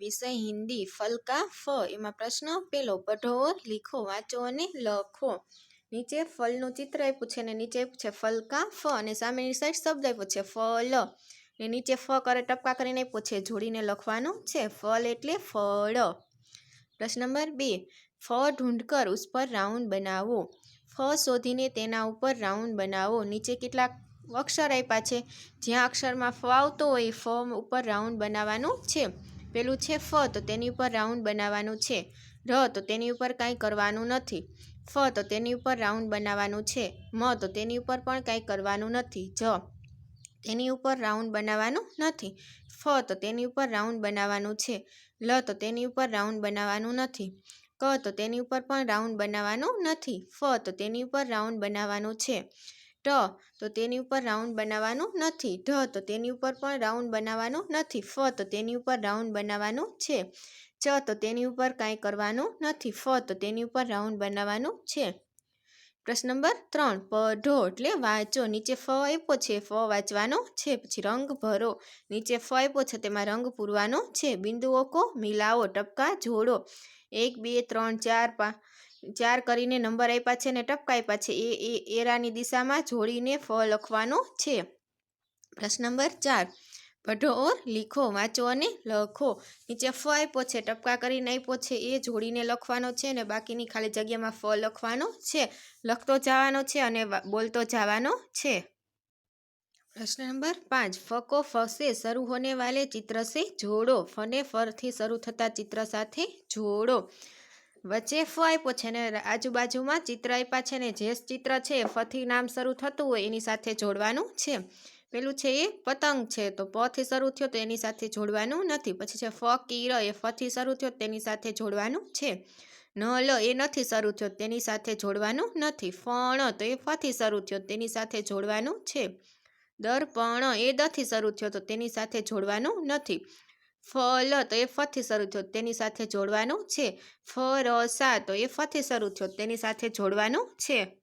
વિષય હિન્દી ફલકા ફ એમાં પ્રશ્ન, પેલો પઢો, લીખો, વાંચો અને લખો. નીચે ફલનું ચિત્ર આપ્યું છે અને નીચે આપ્યું છે ફલકા ફ અને સામેની સાઈડ શબ્દ આપ્યો છે ફલ. ને નીચે ફ કરે ટપકા કરીને આપ્યો છે, જોડીને લખવાનું છે ફલ એટલે ફળ. પ્રશ્ન નંબર બે, ફ ઢૂંઢકર ઉસ પર રાઉન્ડ બનાવો. ફ શોધીને તેના ઉપર રાઉન્ડ બનાવો. નીચે કેટલાક અક્ષર આપ્યા છે, જ્યાં અક્ષરમાં ફ આવતો હોય ફ ઉપર રાઉન્ડ બનાવવાનું છે. પેલું છે ફ તો તેની ઉપર રાઉન્ડ બનાવવાનું છે. ર તો તેની ઉપર કાંઈ કરવાનું નથી. ફ તો તેની ઉપર રાઉન્ડ બનાવવાનું છે. મ તો તેની ઉપર પણ કાંઈ કરવાનું નથી. જ તેની ઉપર રાઉન્ડ બનાવવાનું નથી. ફ તો તેની ઉપર રાઉન્ડ બનાવવાનું છે. લ તો તેની ઉપર રાઉન્ડ બનાવવાનું નથી. ક તો તેની ઉપર પણ રાઉન્ડ બનાવવાનું નથી. ફ તો તેની ઉપર રાઉન્ડ બનાવવાનું છે. ટ, તો તેની ઉપર રાઉન્ડ બનાવવાનું નથી. ઢ તો તેની ઉપર પણ રાઉન્ડ બનાવવાનું નથી. ફ, તો તેની ઉપર રાઉન્ડ બનાવવાનું છે. ચ તો તેની ઉપર કાંઈ કરવાનું નથી. ફ, તો તેની ઉપર રાઉન્ડ બનાવવાનું છે. પ્રશ્ન નંબર ત્રણ પઢો એટલે વાંચો. નીચે ફ આપ્યો છે. ફ વાંચવાનો છે. પછી રંગ ભરો. નીચે ફ આપ્યો છે. તેમાં રંગ પૂરવાનો છે. બિંદુઓ કો, મિલાવો, ટપકા, જોડો. એક, બે, ત્રણ, ચાર, પા ચાર કરીને નંબર આપ્યા છે ને ટપકા આપ્યા છે, એ એ, એરાની દિશામાં જોડીને ફ લખવાનો છે. પ્રશ્ન નંબર ચાર. પઢો ઓર લીખો, વાંચો અને લખો. નીચે ફ આપ્યો છે, ટપકા કરીને આપ્યો છે, એ જોડીને લખવાનો છે ને બાકીની ખાલી જગ્યામાં ફ લખવાનો છે. લખતો જવાનો છે અને બોલતો જવાનો છે. પ્રશ્ન નંબર પાંચ. ફકો ફસે, શરૂ હોને વાલે ચિત્ર જોડો. ફને ફરથી શરૂ થતા ચિત્ર સાથે જોડો. વચ્ચે ફ આપ્યો છે ને આજુબાજુમાં ચિત્ર આપ્યા છે ને, જે ચિત્ર છે ફથી નામ શરૂ થતું હોય એની સાથે જોડવાનું છે. પેલું છે એ પતંગ છે, તો પથી શરૂ થયો તો એની સાથે જોડવાનું નથી. પછી છે ફ ફકીર, એ ફથી શરૂ થયો તેની સાથે જોડવાનું છે. ન લ એ નથી શરૂ થયો તેની સાથે જોડવાનું નથી. ફણ, તો એ ફથી શરૂ થયો તેની સાથે જોડવાનું છે. દર્પણ, એ દથી શરૂ થયો તો તેની સાથે જોડવાનું નથી. ફલ, તો એ ફથી શરૂ થયો. તેની સાથે જોડવાનું છે. ફરસા, તો એ ફથી શરૂ થયો. તેની સાથે જોડવાનું છે.